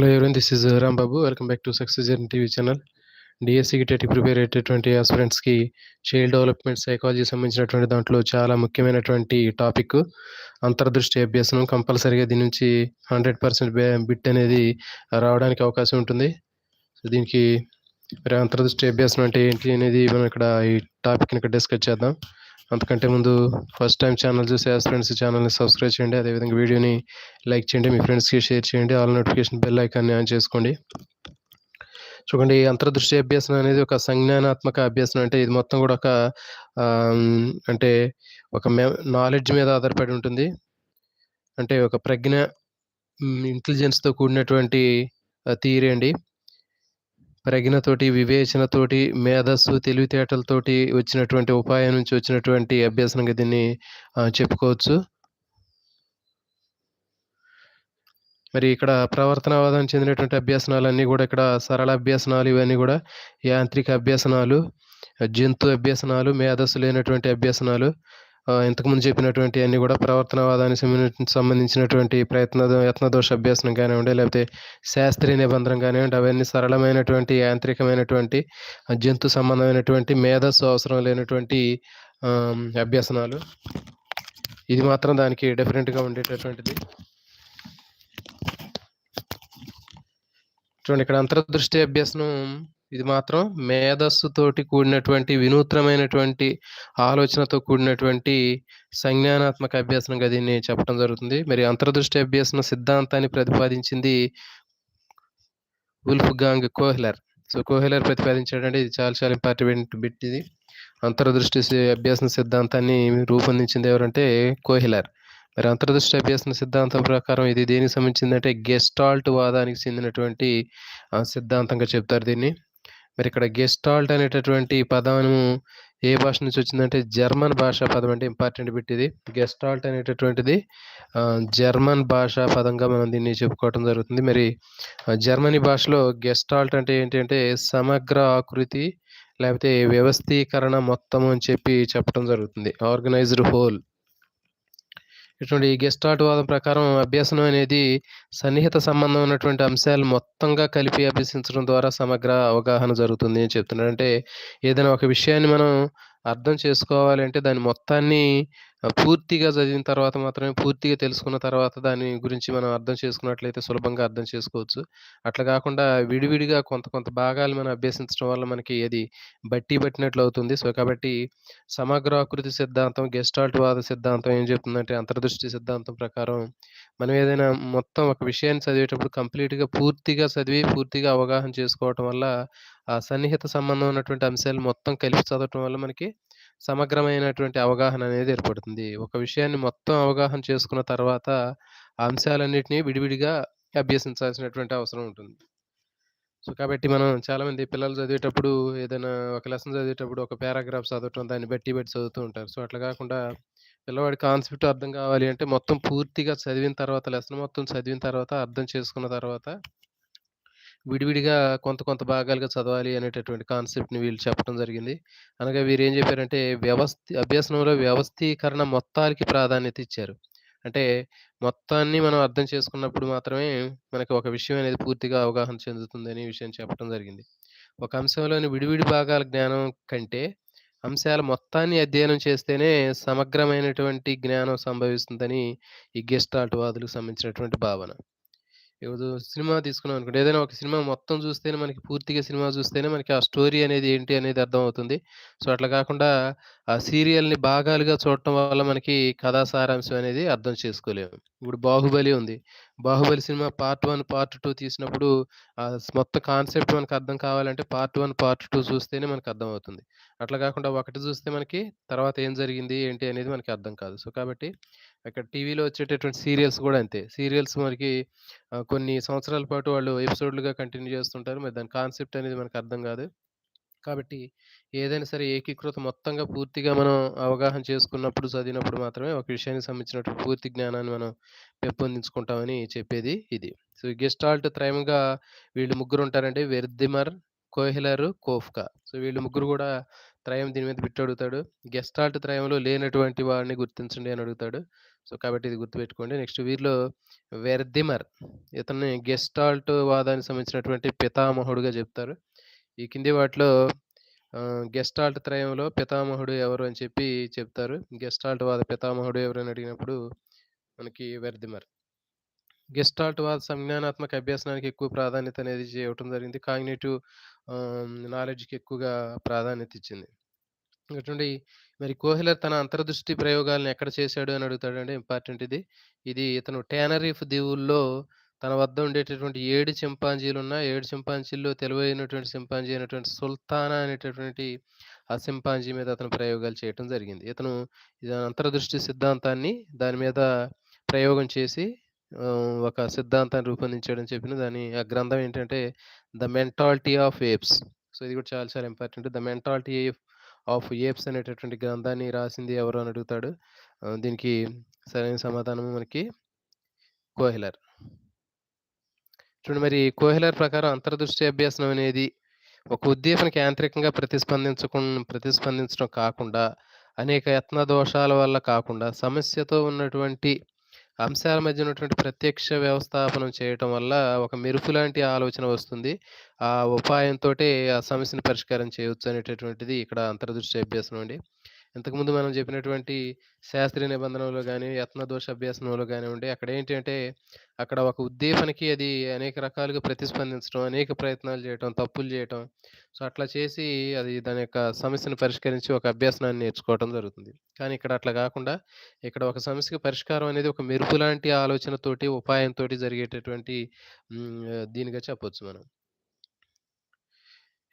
Hello everyone this is Rambabu welcome back to success journey TV channel డిఎస్సికి TET prepare అయ్యేటటువంటి ఆస్పిరెంట్స్కి child development psychology సంబంధించినటువంటి దాంట్లో చాలా ముఖ్యమైనటువంటి టాపిక్. అంతర్దృష్టి అభ్యాసం కంపల్సరీగా దీని నుంచి హండ్రెడ్ పర్సెంట్ బిట్ అనేది రావడానికి అవకాశం ఉంటుంది. సో దీనికి మరి అంతర్దృష్టి అభ్యాసం అంటే ఏంటి అనేది మనం ఇక్కడ ఈ టాపిక్ని ఇక్కడ డిస్కస్ చేద్దాం. అంతకంటే ముందు ఫస్ట్ టైం ఛానల్ చూసే ఫ్రెండ్స్ ఛానల్ని సబ్స్క్రైబ్ చేయండి. అదేవిధంగా వీడియోని లైక్ చేయండి. మీ ఫ్రెండ్స్కి షేర్ చేయండి. ఆల్ నోటిఫికేషన్ బెల్ ఐకాన్ని ఆన్ చేసుకోండి. చూడండి అంతర్దృష్టి అభ్యాసం అనేది ఒక సంజ్ఞానాత్మక అభ్యాసం అంటే ఇది మొత్తం కూడా ఒక అంటే ఒక నాలెడ్జ్ మీద ఆధారపడి ఉంటుంది. అంటే ఒక ప్రజ్ఞ ఇంటెలిజెన్స్తో కూడినటువంటి థియరీ అండి. ప్రజ్ఞతోటి వివేచనతోటి మేధస్సు తెలివితేటలతోటి వచ్చినటువంటి ఉపాయం నుంచి వచ్చినటువంటి అభ్యాసంగా దీన్ని చెప్పుకోవచ్చు. మరి ఇక్కడ ప్రవర్తనవాదం చెందినటువంటి అభ్యాసనాలన్నీ కూడా ఇక్కడ సరళ అభ్యాసనాలు ఇవన్నీ కూడా యాంత్రిక అభ్యాసనాలు జంతు అభ్యాసనాలు మేధస్సు లేనటువంటి అభ్యాసనాలు ఇంతకుముందు చెప్పినటువంటి అన్ని కూడా ప్రవర్తనవాదానికి సంబంధించినటువంటి ప్రయత్న యత్నదోష అభ్యాసనం కానివ్వండి లేకపోతే శాస్త్రీయ నిబంధన కానివ్వండి అవన్నీ సరళమైనటువంటి యాంత్రికమైనటువంటి జంతు సంబంధమైనటువంటి మేధస్సు అవసరం లేనటువంటి అభ్యసనాలు అభ్యాసనాలు. ఇది మాత్రం దానికి డిఫరెంట్గా ఉండేటటువంటిది. చూడండి ఇక్కడ అంతర్దృష్టి అభ్యసనం ఇది మాత్రం మేధస్సుతోటి కూడినటువంటి వినూత్నమైనటువంటి ఆలోచనతో కూడినటువంటి సంజ్ఞానాత్మక అభ్యాసనంగా దీన్ని చెప్పడం జరుగుతుంది. మరి అంతర్దృష్టి అభ్యాసన సిద్ధాంతాన్ని ప్రతిపాదించింది Wolfgang Kohler. So Kohler ప్రతిపాదించాడంటే ఇది చాలా చాలా ఇంపార్టెంట్ బిట్ ఇది. అంతర్దృష్టి అభ్యాసన సిద్ధాంతాన్ని రూపొందించింది ఎవరంటే కోహ్లర్. మరి అంతర్దృష్టి అభ్యాసన సిద్ధాంతం ప్రకారం ఇది దేనికి సంబంధించిందంటే గెస్టాల్ట్ వాదానికి చెందినటువంటి సిద్ధాంతంగా చెప్తారు దీన్ని. మరి ఇక్కడ గెస్టాల్ట్ అనేటటువంటి పదము ఏ భాష నుంచి వచ్చిందంటే జర్మన్ భాషా పదం అంటే ఇంపార్టెంట్ బిట్ ఇది గెస్టాల్ట్ అనేటటువంటిది జర్మన్ భాషా పదంగా మనం దీన్ని చెప్పుకోవటం జరుగుతుంది. మరి జర్మనీ భాషలో గెస్టాల్ట్ అంటే ఏంటంటే సమగ్ర ఆకృతి లేకపోతే వ్యవస్థీకరణ మొత్తం అని చెప్పి చెప్పడం జరుగుతుంది. ఆర్గనైజ్డ్ హోల్ ఇటువంటి ఈ వాదం ప్రకారం అభ్యసనం అనేది సన్నిహిత సంబంధం ఉన్నటువంటి అంశాలు మొత్తంగా కలిపి అభ్యసించడం ద్వారా సమగ్ర అవగాహన జరుగుతుంది అని చెప్తున్నాడు అంటే ఏదైనా ఒక విషయాన్ని మనం అర్థం చేసుకోవాలంటే దాని మొత్తాన్ని పూర్తిగా చదివిన తర్వాత మాత్రమే పూర్తిగా తెలుసుకున్న తర్వాత దాని గురించి మనం అర్థం చేసుకున్నట్లయితే సులభంగా అర్థం చేసుకోవచ్చు. అట్లా కాకుండా విడివిడిగా కొంత కొంత భాగాలు మనం అభ్యసించడం వల్ల మనకి ఏది బట్టి పట్టినట్లు అవుతుంది. సో కాబట్టి సమగ్రాకృతి సిద్ధాంతం గెస్టాల్ట్ వాద సిద్ధాంతం ఏం చెప్తుందంటే అంతర్దృష్టి సిద్ధాంతం ప్రకారం మనం ఏదైనా మొత్తం ఒక విషయాన్ని చదివేటప్పుడు కంప్లీట్గా పూర్తిగా చదివి పూర్తిగా అవగాహన చేసుకోవటం వల్ల సన్నిహిత సంబంధం ఉన్నటువంటి అంశాలు మొత్తం కలిపి చదవటం వల్ల మనకి సమగ్రమైనటువంటి అవగాహన అనేది ఏర్పడుతుంది. ఒక విషయాన్ని మొత్తం అవగాహన చేసుకున్న తర్వాత ఆ అంశాలన్నింటినీ విడివిడిగా అభ్యసించాల్సినటువంటి అవసరం ఉంటుంది. సో కాబట్టి మనం చాలామంది పిల్లలు చదివేటప్పుడు ఏదైనా ఒక లెసన్ చదివేటప్పుడు ఒక పారాగ్రాఫ్ చదవటం దాన్ని బట్టి బట్టి చదువుతూ ఉంటారు. సో అట్లా కాకుండా పిల్లవాడి కాన్సెప్ట్ అర్థం కావాలి అంటే మొత్తం పూర్తిగా చదివిన తర్వాత లెసన్ మొత్తం చదివిన తర్వాత అర్థం చేసుకున్న తర్వాత విడివిడిగా కొంత కొంత భాగాలుగా చదవాలి అనేటటువంటి కాన్సెప్ట్ని వీళ్ళు చెప్పడం జరిగింది. అనగా వీరు ఏం చెప్పారంటే వ్యవస్థ అభ్యసనంలో వ్యవస్థీకరణ మొత్తానికి ప్రాధాన్యత ఇచ్చారు. అంటే మొత్తాన్ని మనం అర్థం చేసుకున్నప్పుడు మాత్రమే మనకి ఒక విషయం అనేది పూర్తిగా అవగాహన చెందుతుంది అనే విషయం చెప్పడం జరిగింది. ఒక అంశంలోని విడివిడి భాగాల జ్ఞానం కంటే అంశాల మొత్తాన్ని అధ్యయనం చేస్తేనే సమగ్రమైనటువంటి జ్ఞానం సంభవిస్తుందని ఈ గెస్టాల్ట్ వాదులకు సంబంధించినటువంటి భావన. ఇప్పుడు సినిమా తీసుకున్నాం అనుకోండి. ఏదైనా ఒక సినిమా మొత్తం చూస్తేనే మనకి పూర్తిగా సినిమా చూస్తేనే మనకి ఆ స్టోరీ అనేది ఏంటి అనేది అర్థమవుతుంది. సో అట్లా కాకుండా ఆ సీరియల్ని భాగాలుగా చూడటం వల్ల మనకి కథా సారాంశం అనేది అర్థం చేసుకోలేము. ఇప్పుడు బాహుబలి ఉంది. Baahubali cinema part one part two తీసినప్పుడు మొత్తం కాన్సెప్ట్ మనకు అర్థం కావాలంటే పార్ట్ వన్ పార్ట్ టూ చూస్తేనే మనకు అర్థం అవుతుంది అట్లా కాకుండా ఒకటి చూస్తే మనకి తర్వాత ఏం జరిగింది ఏంటి అనేది మనకి అర్థం కాదు. సో కాబట్టి అక్కడ టీవీలో వచ్చేటటువంటి సీరియల్స్ కూడా అంతే. సీరియల్స్ మనకి కొన్ని సంవత్సరాల పాటు వాళ్ళు ఎపిసోడ్లుగా కంటిన్యూ చేస్తుంటారు. మరి దాని కాన్సెప్ట్ అనేది మనకు అర్థం కాదు. కాబట్టి ఏదైనా సరే ఏకీకృత మొత్తంగా పూర్తిగా మనం అవగాహన చేసుకున్నప్పుడు చదివినప్పుడు మాత్రమే ఒక విషయానికి సంబంధించినటువంటి పూర్తి జ్ఞానాన్ని మనం పెంపొందించుకుంటామని చెప్పేది ఇది సో గెస్టాల్ట్ త్రయంగా వీళ్ళు ముగ్గురు ఉంటారండి వెర్దిమర్ కోహ్లర్ కోఫ్కా సో వీళ్ళు ముగ్గురు కూడా త్రయం దీని మీద బిట్ అడుగుతాడు. గెస్టాల్ట్ త్రయంలో లేనటువంటి వాడిని గుర్తించండి అని అడుగుతాడు. సో, కాబట్టి ఇది గుర్తుపెట్టుకోండి. నెక్స్ట్ వీరిలో వెర్దిమర్ ఇతన్ని గెస్టాల్ట్ వాదానికి సంబంధించినటువంటి పితామహుడుగా చెప్తారు. ఈ కింది వాటిలో గెస్టాల్ట్ త్రయంలో పితామహుడు ఎవరు అని చెప్పి చెప్తారు. గెస్టాల్ట్ వాద పితామహుడు ఎవరని అడిగినప్పుడు మనకి వెర్దిమర్. గెస్టాల్ట్ వాద సంజ్ఞానాత్మక అభ్యసనానికి ఎక్కువ ప్రాధాన్యత అనేది చేయటం జరిగింది. కాగ్నేటివ్ నాలెడ్జ్‌కి ఎక్కువగా ప్రాధాన్యత ఇచ్చింది. ఇటువంటి మరి కోహ్లర్ తన అంతర్దృష్టి ప్రయోగాలను ఎక్కడ చేశాడు అని అడుగుతాడంటే ఇంపార్టెంట్ ఇది. ఇది ఇతను టేనరీఫ్ దీవుల్లో తన వద్ద ఉండేటటువంటి ఏడు చింపాంజీలు ఉన్న ఏడు చింపాంజీల్లో తెలివైనటువంటి చింపాంజీ అయినటువంటి సుల్తానా అనేటటువంటి ఆ చింపాంజీ మీద అతను ప్రయోగాలు చేయటం జరిగింది. ఇతను ఇది అంతర్దృష్టి సిద్ధాంతాన్ని దాని మీద ప్రయోగం చేసి ఒక సిద్ధాంతాన్ని రూపొందించాడని చెప్పిన దాని ఆ గ్రంథం ఏంటంటే 'the mentality of apes'. So, ఇది కూడా చాలా చాలా important. 'The mentality of apes' అనేటటువంటి గ్రంథాన్ని రాసింది ఎవరు అని అడుగుతాడు. దీనికి సరైన సమాధానం మనకి కోహిలర్ చూడండి మరి కోహ్లర్ ప్రకారం అంతర్దృష్టి అభ్యాసం అనేది ఒక ఉద్దీపనకి యాంత్రికంగా ప్రతిస్పందించకుం ప్రతిస్పందించడం కాకుండా, అనేక యత్న దోషాల వల్ల కాకుండా, సమస్యతో ఉన్నటువంటి అంశాల మధ్య ఉన్నటువంటి ప్రత్యక్ష వ్యవస్థాపనం చేయటం వల్ల ఒక మెరుపు లాంటి ఆలోచన వస్తుంది. ఆ ఉపాయంతోటే ఆ సమస్యను పరిష్కారం చేయవచ్చు అనేటటువంటిది ఇక్కడ అంతర్దృష్టి అభ్యాసం అండి. ఇంతకుముందు మనం చెప్పినటువంటి శాస్త్రీయ నిబంధనలో కానీ యత్న దోష అభ్యసనంలో గానివ్వండి, అక్కడ ఏంటంటే అక్కడ ఒక ఉద్దీపనకి అది అనేక రకాలుగా ప్రతిస్పందించడం, అనేక ప్రయత్నాలు చేయటం, తప్పులు చేయటం. సో, అట్లా చేసి అది దాని యొక్క సమస్యను పరిష్కరించి ఒక అభ్యసనాన్ని నేర్చుకోవడం జరుగుతుంది. కానీ ఇక్కడ అట్లా కాకుండా ఇక్కడ ఒక సమస్యకి పరిష్కారం అనేది ఒక మెరుపు లాంటి ఆలోచనతోటి, ఉపాయంతో జరిగేటటువంటి దీనిగా చెప్పొచ్చు మనం.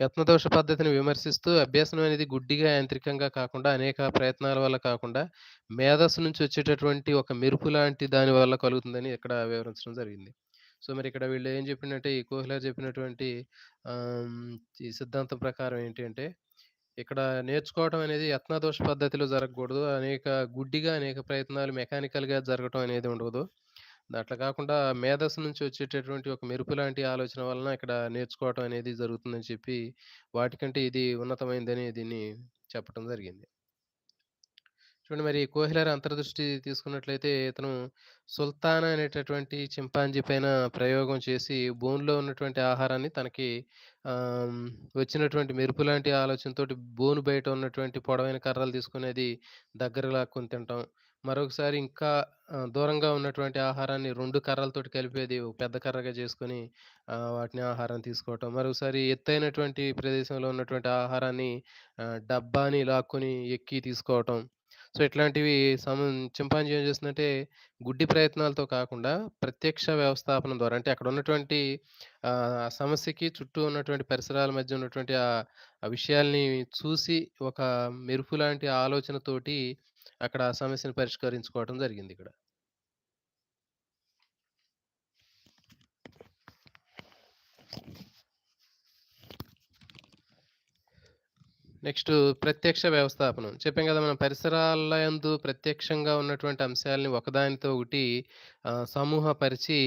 యత్నదోష పద్ధతిని విమర్శిస్తూ అభ్యసనం అనేది గుడ్డిగా, యాంత్రికంగా కాకుండా, అనేక ప్రయత్నాల వల్ల కాకుండా, మేధస్సు నుంచి వచ్చేటటువంటి ఒక మెరుపు లాంటి దాని వల్ల కలుగుతుందని ఇక్కడ వివరించడం జరిగింది. సో, మరి ఇక్కడ వీళ్ళు ఏం చెప్పినట్టే ఈ కోహెలర్ చెప్పినటువంటి ఈ సిద్ధాంతం ప్రకారం ఏంటి అంటే, ఇక్కడ నేర్చుకోవటం అనేది యత్నదోష పద్ధతిలో జరగకూడదు. అనేక గుడ్డిగా అనేక ప్రయత్నాలు మెకానికల్‌గా జరగటం అనేది ఉండదు అట్లా కాకుండా మేధస్సు నుంచి వచ్చేటటువంటి ఒక మెరుపు లాంటి ఆలోచన వలన ఇక్కడ నేర్చుకోవటం అనేది జరుగుతుందని చెప్పి, వాటికంటే ఇది ఉన్నతమైందని దీన్ని చెప్పటం జరిగింది. చూడండి మరి కోహెలర్ అంతర్దృష్టి తీసుకున్నట్లయితే ఇతను సుల్తానా అనేటటువంటి చింపాంజీ పైన ప్రయోగం చేసి బోన్‌లో ఉన్నటువంటి ఆహారాన్ని తనకి వచ్చినటువంటి మెరుపు లాంటి ఆలోచనతోటి బోను బయట ఉన్నటువంటి పొడవైన కర్రలు తీసుకునేది దగ్గర లాక్కుని తింటాం మరొకసారి ఇంకా దూరంగా ఉన్నటువంటి ఆహారాన్ని రెండు కర్రలతోటి కలిపేది ఒక పెద్ద కర్రగా చేసుకొని వాటిని ఆహారం తీసుకోవటం. మరొకసారి ఎత్తైనటువంటి ప్రదేశంలో ఉన్నటువంటి ఆహారాన్ని డబ్బాని లాక్కొని ఎక్కి తీసుకోవటం. సో, ఇట్లాంటివి సమం చింపాంజీ ఏం చేస్తుందంటే గుడ్డి ప్రయత్నాలతో కాకుండా ప్రత్యక్ష వ్యవస్థాపనం ద్వారా అంటే అక్కడ ఉన్నటువంటి ఆ సమస్యకి చుట్టూ ఉన్నటువంటి పరిసరాల మధ్య ఉన్నటువంటి ఆ విషయాల్ని చూసి ఒక మెరుపు లాంటి ఆలోచనతోటి అక్కడ ఆ సమస్యను పరిష్కరించుకోవటం జరిగిందిక్కడ. నెక్స్ట్ ప్రత్యక్ష వ్యవస్థాపనం. చెప్పాం కదా! మనం పరిసరాల యందు ప్రత్యక్షంగా ఉన్నటువంటి అంశాలని ఒకదానితో ఒకటి సమూహపరిచి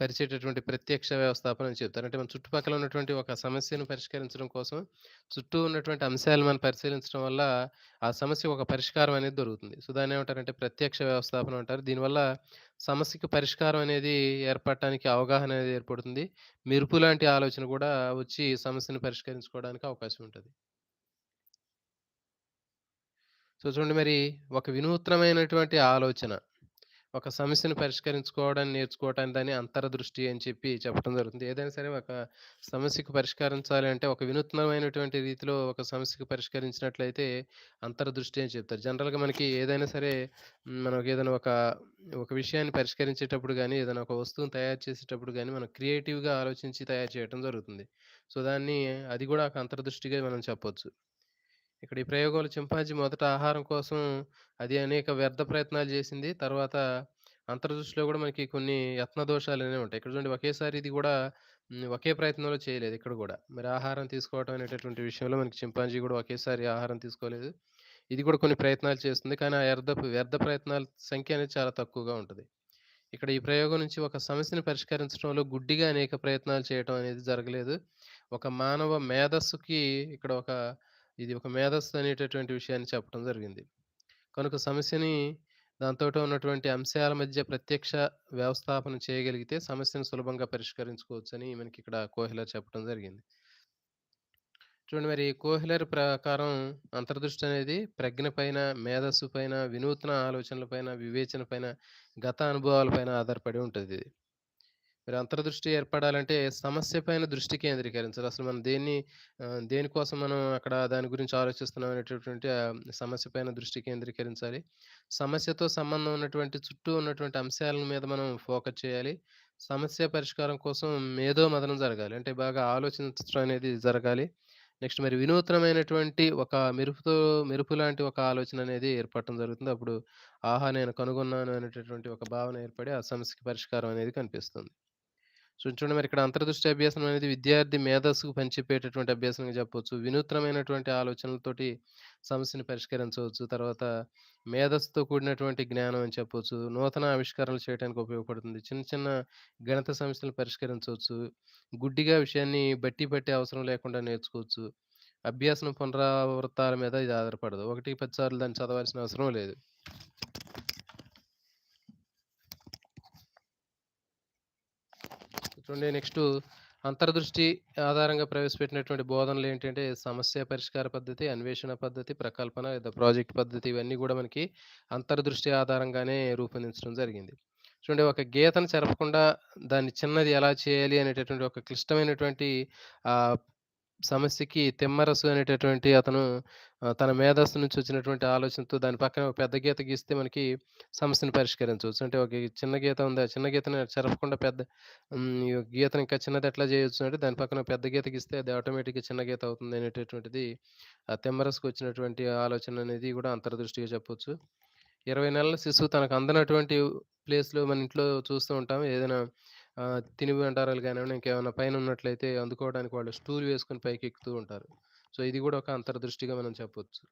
పరిచేటటువంటి ప్రత్యక్ష వ్యవస్థాపన అని చెప్తారు. అంటే మన చుట్టుపక్కల ఉన్నటువంటి ఒక సమస్యను పరిష్కరించడం కోసం చుట్టూ ఉన్నటువంటి అంశాలను మనం పరిశీలించడం వల్ల ఆ సమస్య ఒక పరిష్కారం అనేది దొరుకుతుంది. సో, దాన్నేమంటారంటే ప్రత్యక్ష వ్యవస్థాపనం అంటారు. దీనివల్ల సమస్యకు పరిష్కారం అనేది ఏర్పడటానికి అవగాహన అనేది ఏర్పడుతుంది. మెరుపు లాంటి ఆలోచన కూడా వచ్చి సమస్యను పరిష్కరించుకోవడానికి అవకాశం ఉంటుంది సో, చూడండి మరి ఒక వినూత్నమైనటువంటి ఆలోచన, ఒక సమస్యను పరిష్కరించుకోవడం నేర్చుకోవటం దాన్ని అంతర్దృష్టి అని చెప్పి చెప్పడం జరుగుతుంది. ఏదైనా సరే ఒక సమస్యకు పరిష్కరించాలి అంటే ఒక వినూత్నమైనటువంటి రీతిలో ఒక సమస్యకు పరిష్కరించినట్లయితే అంతర్దృష్టి అని చెప్తారు. జనరల్‌గా మనకి ఏదైనా సరే మనకి ఏదైనా ఒక, ఒక విషయాన్ని పరిష్కరించేటప్పుడు కానీ ఏదైనా ఒక వస్తువుని తయారు చేసేటప్పుడు కానీ మనం క్రియేటివ్‌గా ఆలోచించి తయారు చేయటం జరుగుతుంది. సో, దాన్ని అది కూడా ఒక అంతర్దృష్టిగా మనం చెప్పొచ్చు. ఇక్కడ ఈ ప్రయోగంలో చింపాంజీ మొదట ఆహారం కోసం అది అనేక వ్యర్థ ప్రయత్నాలు చేసింది. తర్వాత అంతర్దృష్టిలో కూడా మనకి కొన్ని యత్న దోషాలు అనేవి ఉంటాయి. ఇక్కడ చూడండి ఒకేసారి ఇది కూడా ఒకే ప్రయత్నంలో చేయలేదు ఇక్కడ కూడా. మరి ఆహారం తీసుకోవటం అనేటటువంటి విషయంలో మనకి చింపాంజీ కూడా ఒకేసారి ఆహారం తీసుకోలేదు. ఇది కూడా కొన్ని ప్రయత్నాలు చేస్తుంది. కానీ ఆ వ్యర్థ వ్యర్థ ప్రయత్నాల సంఖ్య అనేది చాలా తక్కువగా ఉంటుంది ఇక్కడ ఈ ప్రయోగం నుంచి ఒక సమస్యను పరిష్కరించడంలో గుడ్డిగా అనేక ప్రయత్నాలు చేయటం అనేది జరగలేదు. ఒక మానవ మేధస్సుకి ఇక్కడ ఒక ఇది ఒక మేధస్సు అనేటటువంటి విషయాన్ని చెప్పడం జరిగింది. కనుక సమస్యని దాంతో ఉన్నటువంటి అంశాల మధ్య ప్రత్యక్ష వ్యవస్థాపన చేయగలిగితే సమస్యను సులభంగా పరిష్కరించుకోవచ్చని మనకిక్కడ కోహిలర్ చెప్పడం జరిగింది. చూడండి మరి కోహ్లర్ ప్రకారం అంతర్దృష్టి అనేది ప్రజ్ఞ పైన, మేధస్సు పైన, వినూత్న ఆలోచనల పైన, వివేచన పైన, గత అనుభవాల పైన ఆధారపడి ఉంటుంది మరి అంతర్దృష్టి ఏర్పడాలంటే సమస్య పైన దృష్టి కేంద్రీకరించాలి. అసలు మనం దేన్ని దేనికోసం మనం అక్కడ దాని గురించి ఆలోచిస్తున్నాం అనేటటువంటి సమస్య పైన దృష్టి కేంద్రీకరించాలి. సమస్యతో సంబంధం ఉన్నటువంటి చుట్టూ ఉన్నటువంటి అంశాల మీద మనం ఫోకస్ చేయాలి. సమస్య పరిష్కారం కోసం మేధో మదనం జరగాలి. అంటే బాగా ఆలోచించడం అనేది జరగాలి. నెక్స్ట్ మరి వినూత్నమైనటువంటి ఒక మెరుపుతో మెరుపు లాంటి ఒక ఆలోచన అనేది ఏర్పడటం జరుగుతుంది. అప్పుడు ఆహా! నేను కనుగొన్నాను అనేటటువంటి ఒక భావన ఏర్పడి ఆ సమస్యకి పరిష్కారం అనేది కనిపిస్తుంది. సో చూడండి మరి ఇక్కడ అంతర్దృష్టి అభ్యాసం అనేది విద్యార్థి మేధస్సుకు పనిచెప్పేటటువంటి అభ్యాసంగా చెప్పవచ్చు వినూత్నమైనటువంటి ఆలోచనలతోటి సమస్యను పరిష్కరించవచ్చు. తర్వాత మేధస్సుతో కూడినటువంటి జ్ఞానం అని చెప్పవచ్చు నూతన ఆవిష్కరణలు చేయటానికి ఉపయోగపడుతుంది. చిన్న చిన్న గణిత సమస్యలను పరిష్కరించవచ్చు. గుడ్డిగా విషయాన్ని బట్టి పట్టే అవసరం లేకుండా నేర్చుకోవచ్చు. అభ్యాసం పునరావృతాల మీద ఇది ఆధారపడదు. 1, 10 సార్లు దాన్ని చదవాల్సిన అవసరం లేదు. చూడండి నెక్స్ట్ అంతర్దృష్టి ఆధారంగా ప్రవేశపెట్టినటువంటి బోధనలు ఏంటంటే సమస్య పరిష్కార పద్ధతి, అన్వేషణ పద్ధతి, ప్రకల్పన లేదా ప్రాజెక్ట్ పద్ధతి ఇవన్నీ కూడా మనకి అంతర్దృష్టి ఆధారంగానే రూపొందించడం జరిగింది. చూడండి ఒక గీతను చెరపకుండా దాన్ని చిన్నది ఎలా చేయాలి అనేటటువంటి ఒక క్లిష్టమైనటువంటి సమస్యకి తిమ్మరసు అనేటటువంటి అతను తన మేధస్సు నుంచి వచ్చినటువంటి ఆలోచనతో దాని పక్కన ఒక పెద్ద గీత గీస్తే మనకి సమస్యను పరిష్కరించవచ్చు. అంటే ఒక చిన్న గీత ఉంది. ఆ చిన్న గీతని చెరపకుండా పెద్ద గీతను ఇంకా చిన్నది ఎట్లా చేయొచ్చు అంటే దాని పక్కన పెద్ద గీత గీస్తే అది ఆటోమేటిక్‌గా చిన్న గీత అవుతుంది అనేటటువంటిది ఆ తిమ్మరసుకు వచ్చినటువంటి ఆలోచన అనేది కూడా అంతర్దృష్టిగా చెప్పవచ్చు ఇరవై నెలల శిశువు తనకు అందనటువంటి ప్లేస్‌లో మన ఇంట్లో చూస్తూ ఉంటాం. ఏదైనా తినుబండారాలు కానివ్వండి ఇంకేమైనా పైన ఉన్నట్లయితే అందుకోవడానికి వాళ్ళు స్టూల్ వేసుకొని పైకెక్కుతూ ఉంటారు. సో, ఇది కూడా ఒక అంతర్దృష్టిగా మనం చెప్పవచ్చు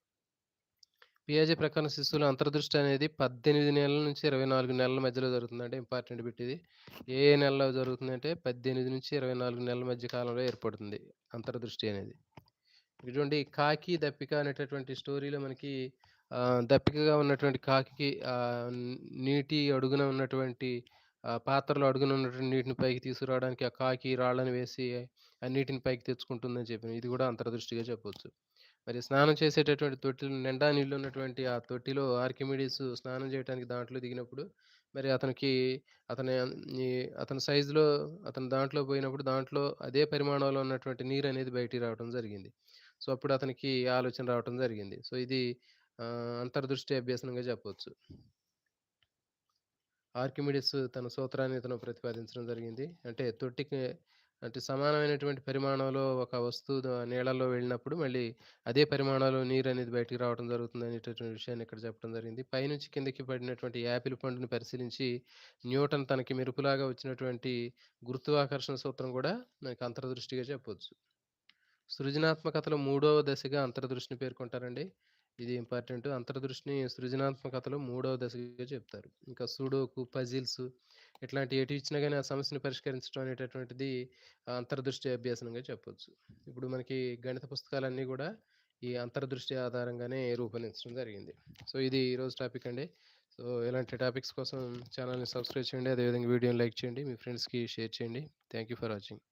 పిఏజీ ప్రకారం శిశువుల అంతర్దృష్టి అనేది 18 నెలల నుంచి 24 నెలల మధ్యలో జరుగుతుంది. అంటే ఇంపార్టెంట్ బిట్ ఇది. ఏ నెలలో జరుగుతుందంటే 18-24 నెలల మధ్య కాలంలో ఏర్పడుతుంది అంతర్దృష్టి అనేది. ఇటువంటి కాకి, దప్పిక అనేటటువంటి స్టోరీలో మనకి దప్పికగా ఉన్నటువంటి కాకికి నీటి అడుగున ఉన్నటువంటి పాత్రలో అడుగున ఉన్నటువంటి నీటిని పైకి తీసుకురావడానికి ఆ కాకి రాళ్ళని వేసి ఆ నీటిని పైకి తెచ్చుకుంటుందని చెప్పిన ఇది కూడా అంతర్దృష్టిగా చెప్పవచ్చు మరి స్నానం చేసేటటువంటి తొట్టిలో నిండా నీళ్ళు ఉన్నటువంటి ఆ తొట్టిలో ఆర్కిమిడీస్ స్నానం చేయటానికి దాంట్లో దిగినప్పుడు మరి అతనికి అతని అతని సైజులో అతని దాంట్లో పోయినప్పుడు దాంట్లో అదే పరిమాణంలో ఉన్నటువంటి నీరు అనేది బయటికి రావడం జరిగింది. సో, అప్పుడు అతనికి ఆలోచన రావటం జరిగింది. సో, ఇది అంతర్దృష్టి అభ్యసనంగా చెప్పవచ్చు ఆర్కిమిడిస్ తన సూత్రాన్ని తను ప్రతిపాదించడం జరిగింది. అంటే తొట్టికి అంటే సమానమైనటువంటి పరిమాణంలో ఒక వస్తువు నీళ్ళలో వెళ్ళినప్పుడు మళ్ళీ అదే పరిమాణంలో నీరు అనేది బయటికి రావడం జరుగుతుంది అనేటటువంటి విషయాన్ని ఇక్కడ చెప్పడం జరిగింది. పైనుంచి కిందకి పడినటువంటి యాపిల్ పండుని పరిశీలించి న్యూటన్ తనకి మెరుపులాగా వచ్చినటువంటి గురుత్వాకర్షణ సూత్రం కూడా మనకి అంతర్దృష్టిగా చెప్పవచ్చు సృజనాత్మకతలో మూడవ దశగా అంతర్దృష్టిని పేర్కొంటారండి. ఇది ఇంపార్టెంట్. అంతర్దృష్టిని సృజనాత్మకతలో మూడవ దశగా చెప్తారు. ఇంకా సూడోకు, పజిల్స్ ఇట్లాంటి ఎటు ఇచ్చినా కానీ ఆ సమస్యను పరిష్కరించడం అనేటటువంటిది అంతర్దృష్టి అభ్యాసంగా చెప్పొచ్చు. ఇప్పుడు మనకి గణిత పుస్తకాలన్నీ కూడా ఈ అంతర్దృష్టి ఆధారంగానే రూపొందించడం జరిగింది. సో, ఇది ఈరోజు టాపిక్ అండి. సో, ఇలాంటి టాపిక్స్ కోసం ఛానల్ని సబ్స్క్రైబ్ చేయండి. అదేవిధంగా వీడియోని లైక్ చేయండి. మీ ఫ్రెండ్స్‌కి షేర్ చేయండి. Thank you for watching.